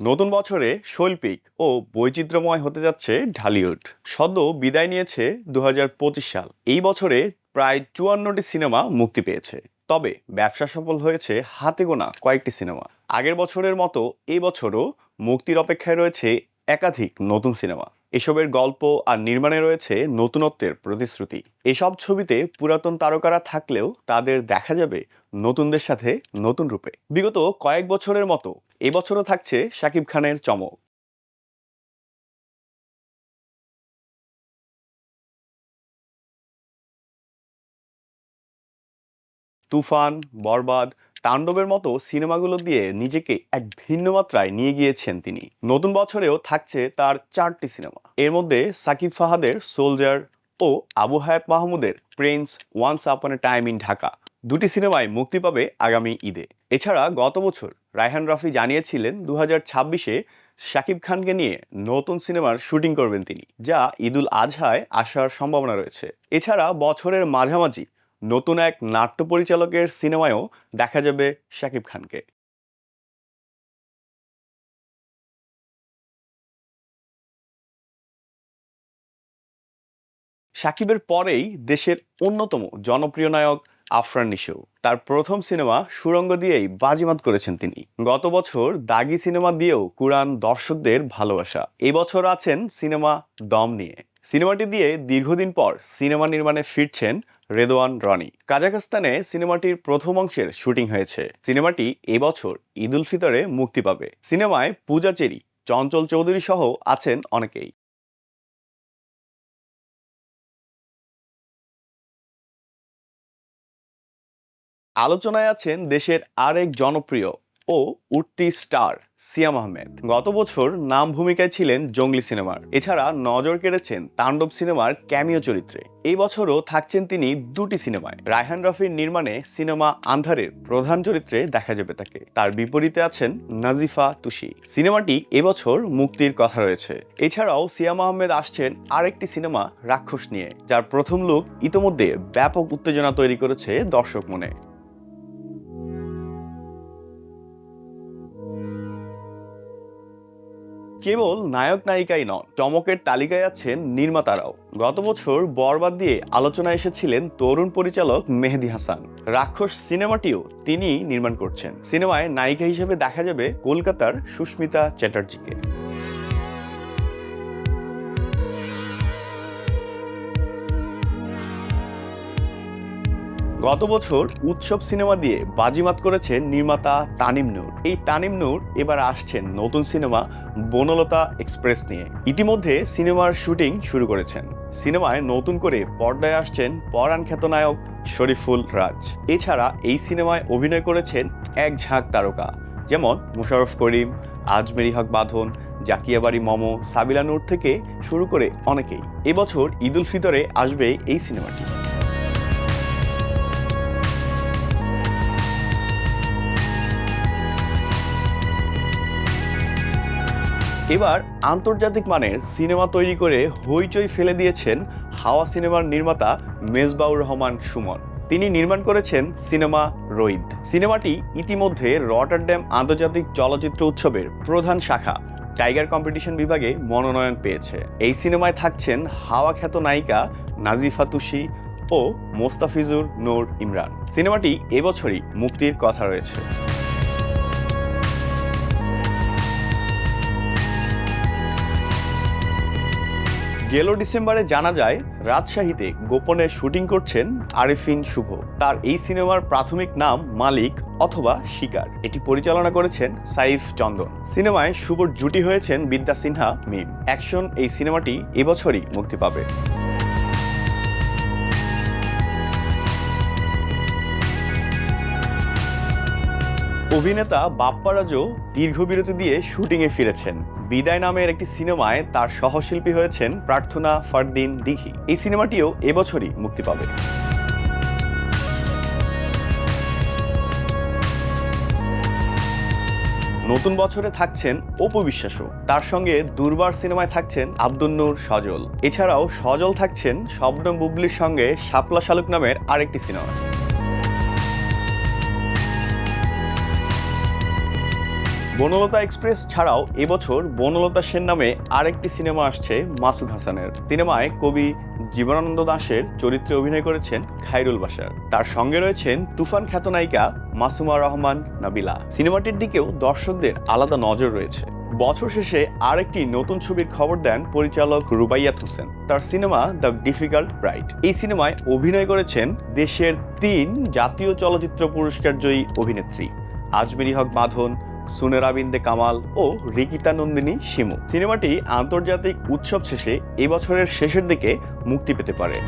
নতুন বছরে শৈল্পিক ও বৈচিত্র্যময় হতে যাচ্ছে ঢালিউড। সদ্য বিদায় নিয়েছে দু হাজার পঁচিশ সাল। এই বছরে প্রায় চুয়ান্নটি সিনেমা মুক্তি পেয়েছে। তবে ব্যবসা সফল হয়েছে হাতে গোনা কয়েকটি সিনেমা। আগের বছরের মতো এই বছরও মুক্তির অপেক্ষায় রয়েছে একাধিক নতুন সিনেমা। এসবের গল্প আর নির্মাণে রয়েছে নতুনত্বের প্রতিশ্রুতি। এসব ছবিতে পুরাতন তারকারা থাকলেও তাদের দেখা যাবে নতুনদের সাথে নতুন রূপে। বিগত কয়েক বছরের মতো এবছরও থাকছে শাকিব খানের চমক। তুফান, বরবাদ, তাণ্ডবের মতো সিনেমাগুলো দিয়ে নিজেকে এক ভিন্ন মাত্রায় নিয়ে গিয়েছেন তিনি। নতুন বছরেও থাকছে তার চারটি সিনেমা। এর মধ্যে সাকিব ফাহাদের সোলজার ও আবু হায়াত মাহমুদের Prince once upon A time in Dhaka. দুটি সিনেমায় মুক্তি পাবে আগামী ঈদে। এছাড়া গত বছর রায়হান রাফি জানিয়েছিলেন দু হাজার ছাব্বিশে শাকিব খানকে নিয়ে নতুন সিনেমার শুটিং করবেন তিনি, যা ঈদুল আজহায় আসার সম্ভাবনা রয়েছে। এছাড়া বছরের মাঝামাঝি নতুন এক নাট্য পরিচালকের সিনেমায়ও দেখা যাবে শাকিব খানকে। সাকিবের পরেই দেশের অন্যতম জনপ্রিয় নায়ক আফরান নিশো। তার প্রথম সিনেমা সুরঙ্গ দিয়েই বাজিমাত করেছেন তিনি। গত বছর দাগি সিনেমা দিয়েও কুরআন দর্শকদের ভালোবাসা। এবছর আছেন সিনেমা দম নিয়ে। সিনেমাটি দিয়ে দীর্ঘদিন পর সিনেমা নির্মাণে ফিরছেন রেদওয়ান রনি। কাজাখস্তানে সিনেমাটির প্রথম অংশের শুটিং হয়েছে। সিনেমাটি এবছর ঈদ উল ফিতরে মুক্তি পাবে। সিনেমায় পূজা চেরি, চঞ্চল চৌধুরী সহ আছেন অনেকেই। আলোচনায় আছেন দেশের আরেক জনপ্রিয় ও উঠতি স্টার সিয়াম আহমেদ। গত বছর নাম ভূমিকায় ছিলেন জঙ্গলি সিনেমার। এছাড়া নজর কেড়েছেন তাণ্ডব সিনেমার ক্যামিও চরিত্রে। এই বছরও থাকছেন তিনি দুটি সিনেমায়। রায়হান রফির নির্মাণে সিনেমা আন্ধারের প্রধান চরিত্রে দেখা যাবে তাকে। তার বিপরীতে আছেন নাজিফা তুষি সিনেমাটি এবছর মুক্তির কথা রয়েছে। এছাড়াও সিয়াম আহমেদ আসছেন আরেকটি সিনেমা রাক্ষস নিয়ে, যার প্রথম লুক ইতোমধ্যে ব্যাপক উত্তেজনা তৈরি করেছে দর্শক মনে। কেবল নায়ক নায়িকাই নন, চমকের তালিকায় আছেন নির্মাতারাও। গত বছর বরবাদ দিয়ে আলোচনা এসেছিলেন তরুণ পরিচালক মেহেদি হাসান। রাক্ষস সিনেমাটিও তিনি নির্মাণ করছেন। সিনেমায় নায়িকা হিসেবে দেখা যাবে কলকাতার সুস্মিতা চ্যাটার্জিকে। গত বছর উৎসব সিনেমা দিয়ে বাজিমাত করেছেন নির্মাতা তানিম নূর। এই তানিম নূর এবার আসছেন নতুন সিনেমা বনলতা এক্সপ্রেস নিয়ে। ইতিমধ্যে সিনেমার শুটিং শুরু করেছেন। সিনেমায় নতুন করে পর্দায় আসছেন পরাণ খ্যাত নায়ক শরীফুল রাজ। এছাড়া এই সিনেমায় অভিনয় করেছেন এক ঝাঁক তারকা, যেমন মুশারফ করিম, আজমেরি হক বাঁধন জাকিয়াবাড়ি মমো, সাবিলা নূর থেকে শুরু করে অনেকেই। এবছর ঈদ উল ফিতরে আসবে এই সিনেমাটি। এবার আন্তর্জাতিক মানের সিনেমা তৈরি করে হইচই ফেলে দিয়েছেন হাওয়া সিনেমার নির্মাতা মেজবাউর রহমান সুমন। তিনি নির্মাণ করেছেন সিনেমা রইদ। সিনেমাটি ইতিমধ্যে রটারড্যাম আন্তর্জাতিক চলচ্চিত্র উৎসবের প্রধান শাখা। টাইগার কম্পিটিশন বিভাগে মনোনয়ন পেয়েছে। এই সিনেমায় থাকছেন হাওয়া খ্যাত নায়িকা নাজিফা তুষি ও মোস্তাফিজুর নূর ইমরান। সিনেমাটি এবছরই মুক্তির কথা রয়েছে। গেল ডিসেম্বরে জানা যায়, রাজশাহীতে গোপনে শুটিং করছেন আরিফিন শুভ। তার এই সিনেমার প্রাথমিক নাম মালিক অথবা শিকার। এটি পরিচালনা করেছেন সাইফ চন্দন। সিনেমায় শুভর জুটি হয়েছেন বিদ্যা সিনহা, মিম। অ্যাকশন এই সিনেমাটি এবছরই মুক্তি পাবে। অভিনেতা বাপ্পারাজও দীর্ঘ বিরতি দিয়ে শুটিংয়ে ফিরেছেন। বিদায় নামের একটি সিনেমায় তার সহশিল্পী হয়েছেন প্রার্থনা ফারদিন দিঘি। এই সিনেমাটিও এবছরই মুক্তি পাবে। নতুন বছরে থাকছেন অপু বিশ্বাসও। তার সঙ্গে দুর্বার সিনেমায় থাকছেন আব্দুল নূর সজল। এছাড়াও সজল থাকছেন শবনম বুবলির সঙ্গে শাপলা শালুক নামের আরেকটি সিনেমা বনলতা এক্সপ্রেস ছাড়াও এবছর বনলতা সেন নামে আরেকটি সিনেমা আসছে মাসুদ হাসানের। সিনেমায় কবি জীবনানন্দ দাশের চরিত্রে অভিনয় করেছেন খাইরুল বাসার তার সঙ্গে রয়েছেন তুফান খ্যাত নায়িকা মাসুমা রহমান নাবিলা। সিনেমাটির দিকেও দর্শকদের আলাদা নজর রয়েছে। বছর শেষে আরেকটি নতুন ছবির খবর দেন পরিচালক রুবাইয়াত হোসেন। তার সিনেমা দ্য ডিফিকাল্ট ব্রাইট এই সিনেমায় অভিনয় করেছেন দেশের তিন জাতীয় চলচ্চিত্র পুরস্কার জয়ী অভিনেত্রী। আজমেরি হক বাঁধন সুনেরা বিন্দে কামাল ও রিকিতা নন্দিনী শিমু। সিনেমাটি আন্তর্জাতিক উৎসব শেষে এবছরের শেষের দিকে মুক্তি পেতে পারে।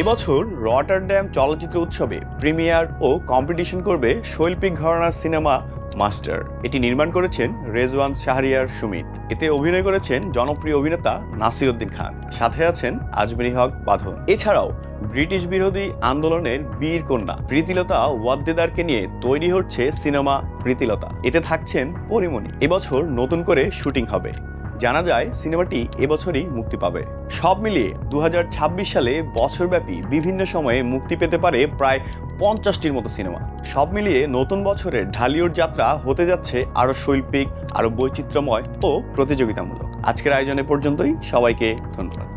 এবছর রটারড্যাম চলচ্চিত্র উৎসবে প্রিমিয়ার ও কম্পিটিশন করবে শৈল্পিক ঘরানার সিনেমা মাস্টার। এটি নির্মাণ করেছেন রেজওয়ান শাহরিয়ার সুমিত। এতে অভিনয় করেছেন জনপ্রিয় অভিনেতা নাসির উদ্দিন খান। সাথে আছেন আজমিরি হক বাঁধন। এছাড়াও ব্রিটিশ বিরোধী আন্দোলনের বীর কন্যা প্রীতিলতা ওয়াদ্দেদারকে নিয়ে তৈরি হচ্ছে সিনেমা প্রীতিলতা। এতে থাকছেন পরিমণি। এবছর নতুন করে শুটিং হবে। জানা যায় সিনেমাটি এবছরই মুক্তি পাবে। সব মিলিয়ে দু হাজার ছাব্বিশ সালে বছরব্যাপী বিভিন্ন সময়ে মুক্তি পেতে পারে প্রায় পঞ্চাশটির মতো সিনেমা। সব মিলিয়ে নতুন বছরের ঢালিউড যাত্রা হতে যাচ্ছে আরও শৈল্পিক, আরও বৈচিত্র্যময় ও প্রতিযোগিতামূলক। আজকের আয়োজনে পর্যন্তই। সবাইকে ধন্যবাদ।